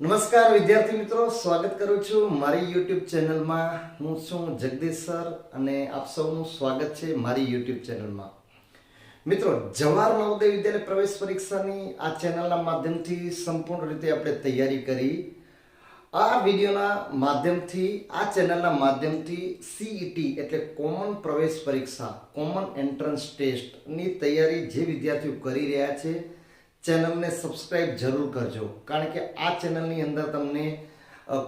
નમસ્કાર વિદ્યાર્થી મિત્રો, સ્વાગત કરું છું મારી યુટ્યુબ ચેનલમાં. હું છું જગદીશ સર અને આપ સૌનું સ્વાગત છે મારી યુટ્યુબ ચેનલમાં. મિત્રો, જવાહર નવોદય વિદ્યાલય પ્રવેશ પરીક્ષાની આ ચેનલના માધ્યમથી સંપૂર્ણ રીતે આપણે તૈયારી કરી. આ વિડીયોના માધ્યમથી, આ ચેનલના માધ્યમથી સીઈટી એટલે કોમન પ્રવેશ પરીક્ષા, કોમન એન્ટ્રન્સ ટેસ્ટની તૈયારી જે વિદ્યાર્થીઓ કરી રહ્યા છે ચેનલને સબસ્ક્રાઈબ જરૂર કરજો. કારણ કે આ ચેનલની અંદર તમને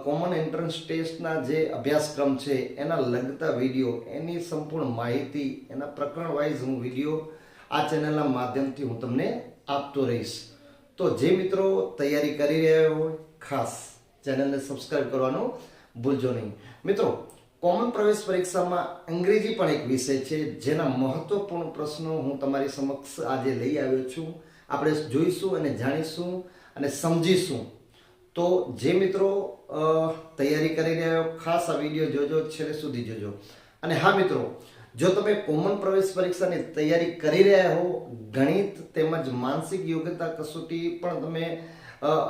કોમન એન્ટ્રન્સ ટેસ્ટના જે અભ્યાસક્રમ છે, એના લગતા વીડિયો એની સંપૂર્ણ માહિતી, એના પ્રકરણ વાઇઝ હું વીડિયો આ ચેનલના માધ્યમથી હું તમને આપતો રહીશ. તો જે મિત્રો તૈયારી કરી રહ્યા હોય, ખાસ ચેનલને સબસ્ક્રાઈબ કરવાનું ભૂલજો નહીં. મિત્રો કોમન પ્રવેશ પરીક્ષામાં અંગ્રેજી પણ એક વિષય છે, જેના મહત્વપૂર્ણ પ્રશ્નો હું તમારી સમક્ષ આજે લઈ આવ્યો છું. આપણે જોઈશું અને જાણીશું અને સમજીશું. તો જે મિત્રો તૈયારી કરી રહ્યા ખાસ આ વીડિયો જોજો, છેલ્લે સુધી જોજો. અને હા મિત્રો, જો તમે કોમન પ્રવેશ પરીક્ષાની તૈયારી કરી રહ્યા હો, ગણિત તેમજ માનસિક યોગ્યતા કસોટી પણ તમે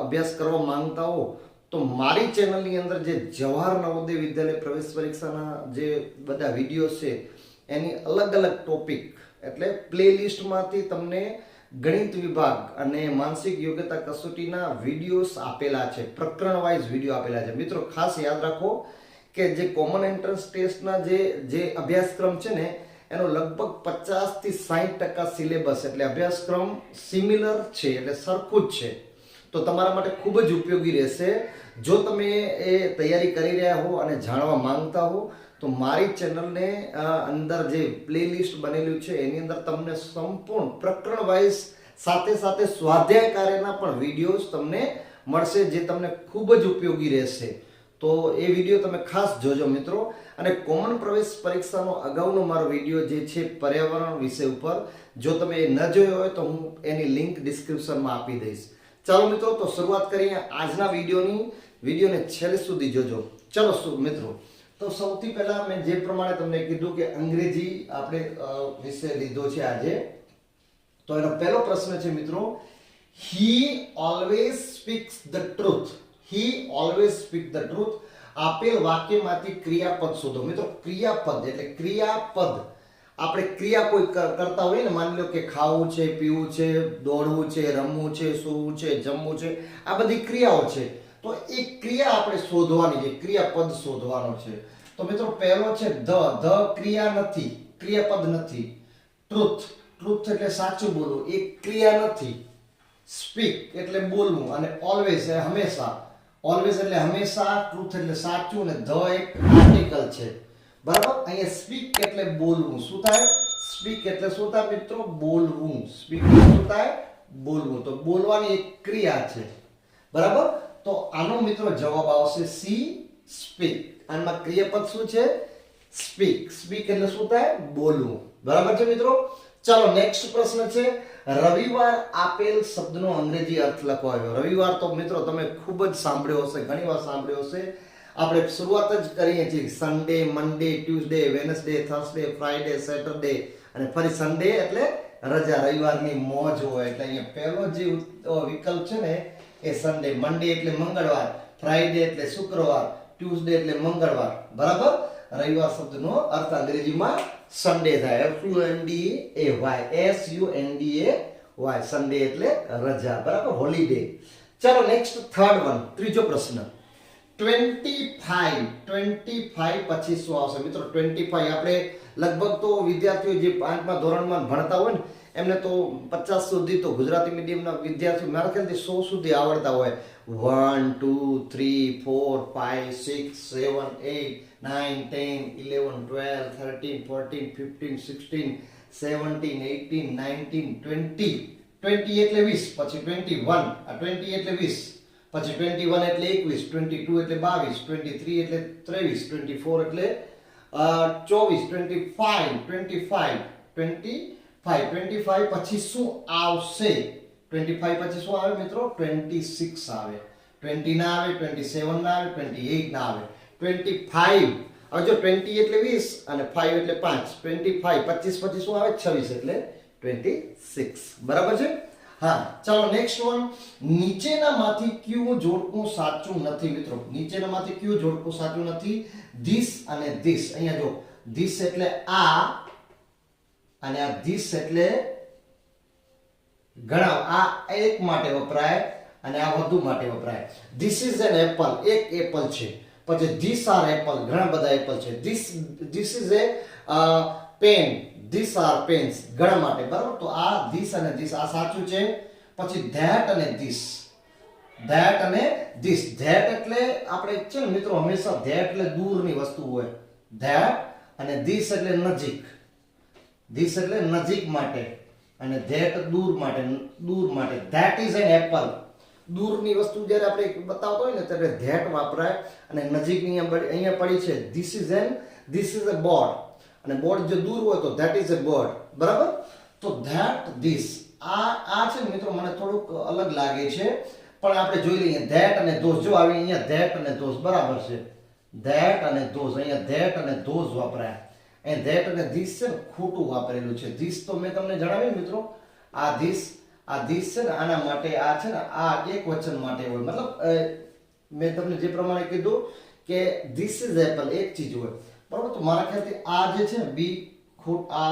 અભ્યાસ કરવા માંગતા હો, તો મારી ચેનલની અંદર જે જવાહર નવોદય વિદ્યાલય પ્રવેશ પરીક્ષાના જે બધા વીડિયો છે, એની અલગ અલગ ટોપિક, એટલે પ્લેલિસ્ટમાંથી તમને ગણિત વિભાગ અને માનસિક યોગ્યતા કસોટીના વિડીયોસ આપેલા છે. પ્રકરણ વાઇઝ વીડિયો આપેલા છે. મિત્રો, ખાસ યાદ રાખો કે જે કોમન એન્ટ્રન્સ ટેસ્ટના જે જે અભ્યાસક્રમ છે ને, એનો લગભગ પચાસથી સાહીઠ ટકા સિલેબસ એટલે અભ્યાસક્રમ સિમિલર છે, એટલે સરખું જ છે. તો તમારા માટે ખૂબ જ ઉપયોગી રહેશે. જો તમે એ તૈયારી કરી રહ્યા હો અને જાણવા માંગતા હો તો મારી ચેનલને અંદર જે પ્લેલિસ્ટ બનેલું છે, એની અંદર તમને સંપૂર્ણ પ્રકરણ વાઇઝ સાથે સાથે સ્વાધ્યાય કાર્યના પણ વિડીયોઝ તમને મળશે જે તમને ખૂબ જ ઉપયોગી રહેશે. તો એ વીડિયો તમે ખાસ જોજો મિત્રો. અને કોમન પ્રવેશ પરીક્ષાનો અગાઉનો મારો વીડિયો જે છે પર્યાવરણ વિષય ઉપર, જો તમે એ ન જોયો હોય તો હું એની લિંક ડિસ્ક્રિપ્શનમાં આપી દઈશ. ચાલો મિત્રો, તો શરૂઆત કરીએ આજના વિડીયોની. વિડીયોને છેલ્લે સુધી જોજો. ચલો મિત્રો. તો સૌથી પહેલા મેં જે પ્રમાણે તમને કીધું કે અંગ્રેજી આપણે વિષય લીધો છે આજે, તો એનો પહેલો પ્રશ્ન છે મિત્રો he always speaks the truth he always speak the truth આપેલ વાક્યમાંથી ક્રિયાપદ શોધો. મિત્રો, ક્રિયાપદ એટલે ક્રિયાપદ. આપણે ક્રિયા કોઈ કરતા હોઈએ ને, માની લો કે ખાવું છે, પીવું છે, દોડવું છે, રમવું છે, સૂવું છે, જમવું છે, આ બધી ક્રિયાઓ છે. તો એ ક્રિયા આપણે શોધવાની છે. ક્રિયાપદ શોધવાનો છે. તો મિત્રો, પહેલો છે ધ. ધ ક્રિયા નથી. ક્રિયાપદ નથી. ટ્રુથ. ટ્રુથ એટલે સાચું બોલવું. એ ક્રિયા નથી. સ્પીક એટલે બોલવું. અને ઓલવેઝ એ હંમેશા. ઓલવેઝ એટલે હંમેશા, ટ્રુથ એટલે સાચું, અને ધ એક આર્ટિકલ છે. બરાબર? અહીંયા સ્પીક એટલે બોલવું. શું થાય? સ્પીક એટલે શું થાય મિત્રો? બોલવું. સ્પીક શું થાય? બોલવું. તો બોલવાની એક ક્રિયા છે. બરાબર? તો આનો મિત્રો જવાબ આવશે સી, સ્પીક. આમાં ક્રિયાપદ શું છે? સ્પીક. સ્પીક એટલે શું થાય? બોલવું. બરાબર છે મિત્રો? ચાલો નેક્સ્ટ પ્રશ્ન છે. રવિવાર આપેલ શબ્દનો અંગ્રેજી અર્થ લખો આવ્યો. રવિવાર તો મિત્રો તમે ખૂબ જ સાંભળ્યો હશે, ઘણી વાર સાંભળ્યો હશે. આપણે શરૂઆત જ કરીએ છીએ. Sunday Monday Tuesday Wednesday Thursday Friday Saturday અને ફરી સન્ડે એટલે રજા રવિવારની મોજ હોય એટલે અહીંયા પહેલો જે વિકલ્પ છે ને એ સન્ડે મંડે એટલે મંગળવાર ફ્રાઈડે એટલે શુક્રવાર ટ્યુઝડે એટલે મંગળવાર. બરાબર? રવિવાર શબ્દનો અર્થ અંગ્રેજીમાં સન્ડે થાય. F U N D A Y S U N D A Y Sunday એટલે રજા. બરાબર? હોલિડે ચાલો નેક્સ્ટ થર્ડ વન ત્રીજો પ્રશ્ન. ટ્વેન્ટી ફાઈવ ટ્વેન્ટી ફાઈવ પછી શું આવશે? મિત્રો ટ્વેન્ટી ફાઈવ આપણે લગભગ તો વિદ્યાર્થીઓ જે પાંચમા ધોરણમાં ભણતા હોય એમને તો પચાસ સુધી તો ગુજરાતી મીડિયમના વિદ્યાર્થીઓ મારા ખ્યાલથી સો સુધી આવડતા હોય. One two three four five six seven eight nine ten eleven twelve thirteen fourteen fifteen sixteen seventeen eighteen nineteen twenty twenty એટલે વીસ, પછી ટ્વેન્ટી વન આ ટ્વેન્ટી એટલે વીસ. પછી ટ્વેન્ટી વન એટલે એકવીસ ટ્વેન્ટી ટુ એટલે બાવીસ ટ્વેન્ટી થ્રી એટલે ત્રેવીસ ટ્વેન્ટી ફોર એટલે ચોવીસ twenty five twenty five twenty five twenty five પછી શું આવશે? ટ્વેન્ટી ફાઈવ પછી શું આવે મિત્રો? ટ્વેન્ટી સિક્સ આવે. ટ્વેન્ટી ના આવે ટ્વેન્ટી સેવન ના આવે ટ્વેન્ટી એઇટ ના આવે. ટ્વેન્ટી ફાઈવ હવે જો ટ્વેન્ટી એટલે વીસ અને ફાઈવ એટલે પાંચ. ટ્વેન્ટી ફાઈવ પચીસ પછી શું આવે? છવ્વીસ એટલે ટ્વેન્ટી સિક્સ બરાબર છે? હા, ચાલો નેક્સ્ટ વન નીચેનામાંથી કયું જોડકું સાચું નથી મિત્રો? નીચેનામાંથી કયું જોડકું સાચું નથી? ધીસ અને ધીસ અહીંયા જો ધીસ એટલે આ અને આ ધીસ એટલે ઘણા. આ એક માટે વપરાય અને આ વધુ માટે વપરાય. ધીસ ઇઝ એન એપલ એક એપલ છે. પછી ધીસ આર એપલ ઘણા બધા એપલ છે. This this is a pen this are pens ઘણા માટે. બરાબર? તો આ ધીસ અને ધીસ આ સાચું છે. પછી ધેટ અને ધીસ ધેટ અને ધીસ ધેટ એટલે આપણે છે ને મિત્રો હંમેશા ધેટ એટલે દૂરની વસ્તુ હોય. ધેટ અને ધીસ એટલે નજીક. ધીસ એટલે નજીક માટે. અને ધેટ દૂર માટે દૂર માટે. ધેટ ઇઝ એન એપલ દૂરની વસ્તુ જ્યારે આપણે બતાવતો હોય ને, ત્યારે ધેટ વાપરાય. અને નજીકની અહીંયા અહીંયા પડી છે this is an this is a board અને બોર્ડ જો દૂર હોય તો ધેટ ઇઝ અ બોર્ડ બરાબર? તો ધેટ ધીસ આ આ છે મિત્રો મને થોડુંક અલગ લાગે છે. પણ આપણે જોઈ લઈએ ધેટ અને ધોસ જો આવી અહીંયા ધેટ અને ધોસ બરાબર છે. ધેટ અને ધોસ અહીંયા ધેટ અને ધોસ વાપરાયા. એ ધેટ અને ધીસ છે ને ખોટું વાપરેલું છે. ધીસ તો મેં તમને જણાવ્યું મિત્રો. આ ધીસ આ ધીસ છે ને આના માટે આ છે ને આ એક વચન માટે હોય. મતલબ મેં તમને જે પ્રમાણે કીધું કે ધીસ ઇઝ એપલ એક ચીજ હોય. બરાબર? તો મારા ખ્યાલથી આ જે છે બી ખોટ આ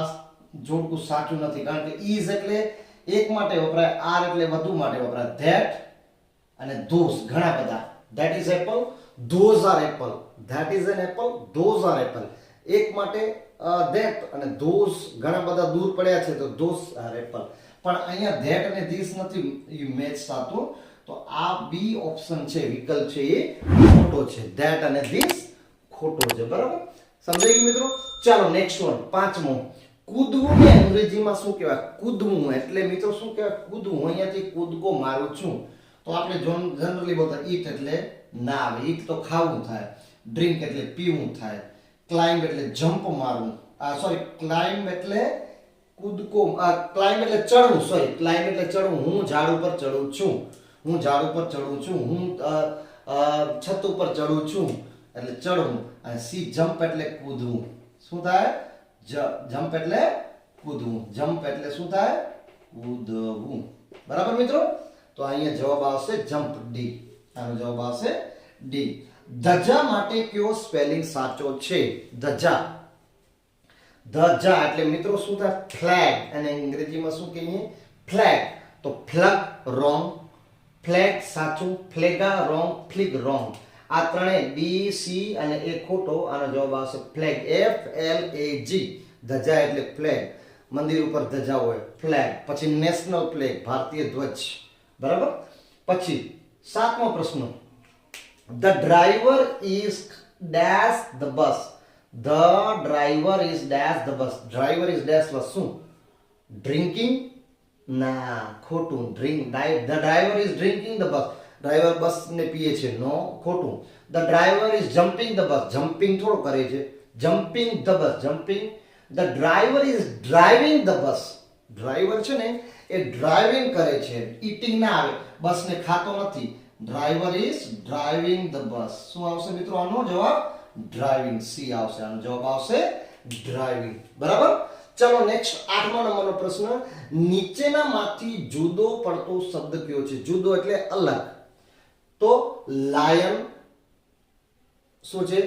જોડકું સાચું નથી. કારણ કે ઇઝ એટલે એક માટે વપરાય, આર એટલે વધુ માટે વપરાય. ધેટ અને ધોઝ, ઘણા બધા. That is apple, those are apple. That is an apple, those are apple. એક માટે ધેટ અને ધોઝ ઘણા બધા દૂર પડ્યા છે, તો ધોઝ આર એપલ. પણ અહીંયા ધેટ અને ધીસ નથી. મેચ થતું તો આ બી ઓપ્શન છે, વિકલ્પ છે એ ખોટો છે. ધેટ અને ધીસ ખોટો છે. બરાબર? સમજાઈ ગયું મિત્રો? ચાલો નેક્સ્ટ વન પાંચમો. કૂદવું ને અંગ્રેજીમાં શું કહેવાય? કૂદવું. એટલે મિત્રો શું કહેવાય? કૂદવું. અહીંયાથી કૂદકો મારું છું. તો આપણે જનરલી બોલતા ઈટ એટલે ના આવે ઈટ તો ખાવું થાય. ડ્રિંક એટલે પીવું થાય. ક્લાઇમ્બ એટલે જમ્પ મારવું. આ સોરી ક્લાઇમ્બ એટલે કૂદકો ક્લાઇમ્બ એટલે ચડવું. સોરી ક્લાઇમ્બ એટલે ચડવું. હું ઝાડ ઉપર ચડું છું. હું ઝાડ ઉપર ચડું છું. હું છત ઉપર ચડું છું. એટલે ચડવું અને સી જમ્પ એટલે કૂદવું. શું થાય? જમ્પ એટલે કૂદવું. જમ્પ એટલે શું થાય? કૂદવું. બરાબર મિત્રો? તો અહીંયા જવાબ આવશે જમ્પ ડી. આનો જવાબ આવશે ડી. ધજા માટે કયો સ્પેલિંગ સાચો છે? ધજા. ધજા એટલે મિત્રો શું થાય? ફ્લેગ. અને અંગ્રેજીમાં શું કહીએ? ફ્લેગ. તો ફ્લગ રોંગ. ફ્લેગ સાચું, ફ્લેગા રોંગ, ફ્લિગ રોંગ. આ ત્રણેય બી સી અને એ ખોટો, આનો જવાબ આવશે flag F L A G ધજા એટલે ફ્લેગ મંદિર ઉપર ધજા હોય ફ્લેગ પછી નેશનલ ફ્લેગ ભારતીય ધ્વજ. બરાબર? પછી સાતમો પ્રશ્ન. The driver is dash the bus the driver is dash the bus driver is dash bus શું? ડ્રિંકિંગ ના, ખોટું. Drink the driver is drinking the bus driver bus ને પીએ છે, નો ખોટું. The driver is jumping the bus jumping થોડો કરે છે. Jumping the bus jumping the driver is driving the bus driver છે ને, એ ડ્રાઇવિંગ કરે છે. ઈટિંગ ના આવે. બસને ખાતો નથી. Driver is driving the bus શું આવશે મિત્રો આનો જવાબ? ડ્રાઇવિંગ સી આવશે. આનો જવાબ આવશે ડ્રાઇવિંગ બરાબર? ચલો નેક્સ્ટ આઠમા નંબરનો પ્રશ્ન. નીચેનામાંથી જુદો પડતો શબ્દ કયો છે? જુદો એટલે અલગ. તો લાયન શું છે?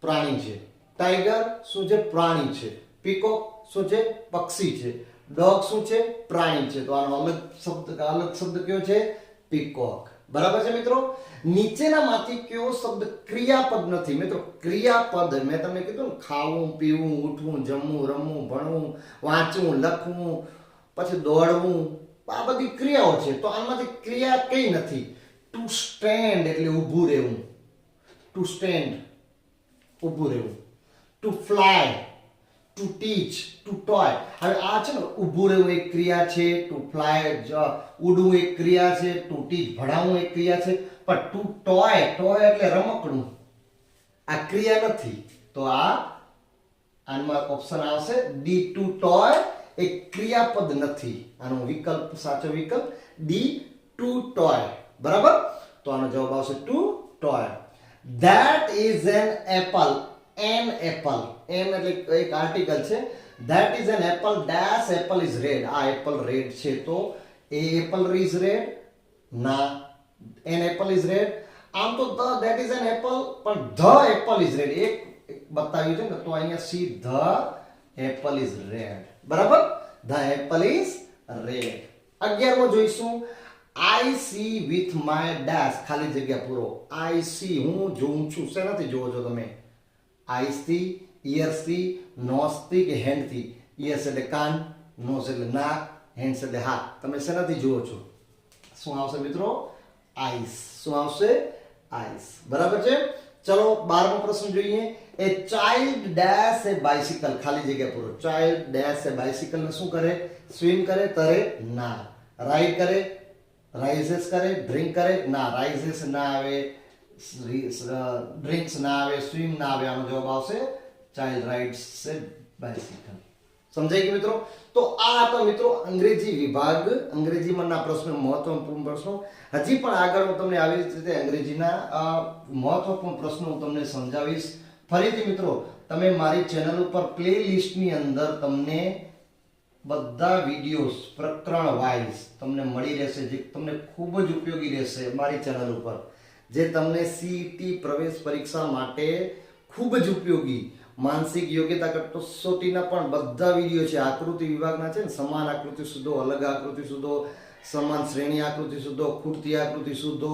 પ્રાણી છે. ટાઈગર શું છે? પ્રાણી છે. પીકોક શું છે? પક્ષી છે. ડોગ શું છે? પ્રાણી છે. તો આનો અલગ શબ્દ અલગ શબ્દ કયો છે? પીકોક. બરાબર છે મિત્રો? નીચેનામાંથી કયો શબ્દ ક્રિયાપદ નથી? મિત્રો, ક્રિયાપદ, મેં તમને કીધું ને, ખાવું, પીવું, ઉઠવું, જમવું, રમવું, ભણવું, વાંચવું, લખવું, પછી દોડવું, આ બધી ક્રિયાઓ છે. તો આમાંથી ક્રિયા કઈ નથી? ટુ સ્ટેન્ડ એટલે ઊભું રહેવું. ટુ સ્ટેન્ડ ઊભું રહેવું. To fly to teach to toy હવે આ છે ને, ઊભું રહેવું એક ક્રિયા છે ટુ ફ્લાય ઉડવું એક ક્રિયા છે ટુ ટીચ ભણાવવું એક ક્રિયા છે. પણ ટુ ટોય ટોય એટલે રમકડું. આ ક્રિયા નથી. તો આ આનમાં ઓપ્શન આવશે. ડી ટુ ટોય એ ક્રિયાપદ નથી. આનો વિકલ્પ, સાચો વિકલ્પ ડી ટુ ટોય બરાબર તો આનો જવાબ આવશે to toy that is an apple an apple an એટલે એક આર્ટિકલ છે that is an apple dash apple is red આ એપલ રેડ છે તો એ એપલ ઇઝ રેડ ના એન એપલ ઇઝ રેડ આમ તો the that is an apple પણ ધ એપલ ઇઝ રેડ એક એક બતાવ્યું છે ને તો અહીંયા see the apple is red બરાબર ધ એપલ ઇઝ રેડ અગિયારમો જોઈશું I see with my dash ખાલી જગ્યા પૂરો આઈ સી હું જોઉં છું શેનાથી જોવો છો તમે આઈસથી ઇયર્સથી નોસથી કે હેન્ડથી ઇયર્સ એટલે કાન નોસ એટલે નાક હેન્ડ્સ એટલે હાથ તમે શેનાથી જુઓ છો શું આવશે મિત્રો આઈસ શું આવશે આઈસ બરાબર છે ચલો બારમો પ્રશ્ન જોઈએ. A child dash a bicycle ખાલી જગ્યા પૂરો ચાઇલ્ડ ડેશ એ બાઇસિકલ ને શું કરે સ્વિમ કરે તરે ના રાઈડ કરે રાઇઝેસ કરે ડ્રિંક કરે, ના રાઇઝેસ ના આવે ડ્રિંક્સ ના આવે સ્વિમ ના આવે, આનો જવાબ આવશે ચાઇલ્ડ રાઇડ્સ છે બાઇસિકલ સમજાઈ ગયું મિત્રો? તો આ હતા મિત્રો અંગ્રેજી વિભાગ. અંગ્રેજીમાંના પ્રશ્નો, મહત્વપૂર્ણ પ્રશ્નો. હજી પણ આગળ હું તમને આવી રીતે અંગ્રેજીના મહત્વપૂર્ણ પ્રશ્નો હું તમને સમજાવીશ. ફરીથી મિત્રો, તમે મારી ચેનલ ઉપર પ્લે લિસ્ટની અંદર તમને બધા વિડીયોઝ પ્રકરણ વાઇઝ તમને મળી રહેશે, જે તમને ખૂબ જ ઉપયોગી રહેશે મારી ચેનલ ઉપર, જે તમને સીઈટી પ્રવેશ પરીક્ષા માટે ખૂબ જ ઉપયોગી, માનસિક યોગ્યતા કટોસોટીના પણ બધા વીડિયો છે. આકૃતિ વિભાગના છે ને, સમાન આકૃતિ શોધો, અલગ આકૃતિ શોધો, સમાન શ્રેણી આકૃતિ શોધો ખૂટતી આકૃતિ શોધો,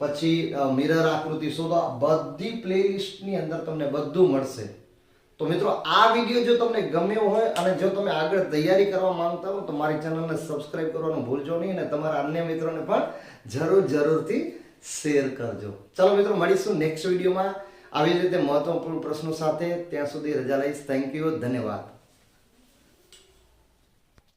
પછી મિરર આકૃતિ શોધો બધી પ્લેલિસ્ટની અંદર તમને બધું મળશે. તો મિત્રો, આ વીડિયો જો તમને ગમ્યો હોય અને જો તમે આગળ તૈયારી કરવા માંગતા હો, તો મારી ચેનલને સબસ્ક્રાઇબ કરવાનું ભૂલજો નહીં અને તમારા અન્ય મિત્રોને પણ જરૂર જરૂરથી શેર કરજો. ચલો મિત્રો, મળીશું નેક્સ્ટ વિડીયોમાં. આવી રીતે મહત્વપૂર્ણ પ્રશ્નો સાથે ત્યાં સુધી રજા લઈશ. થેન્ક યુ ધન્યવાદ.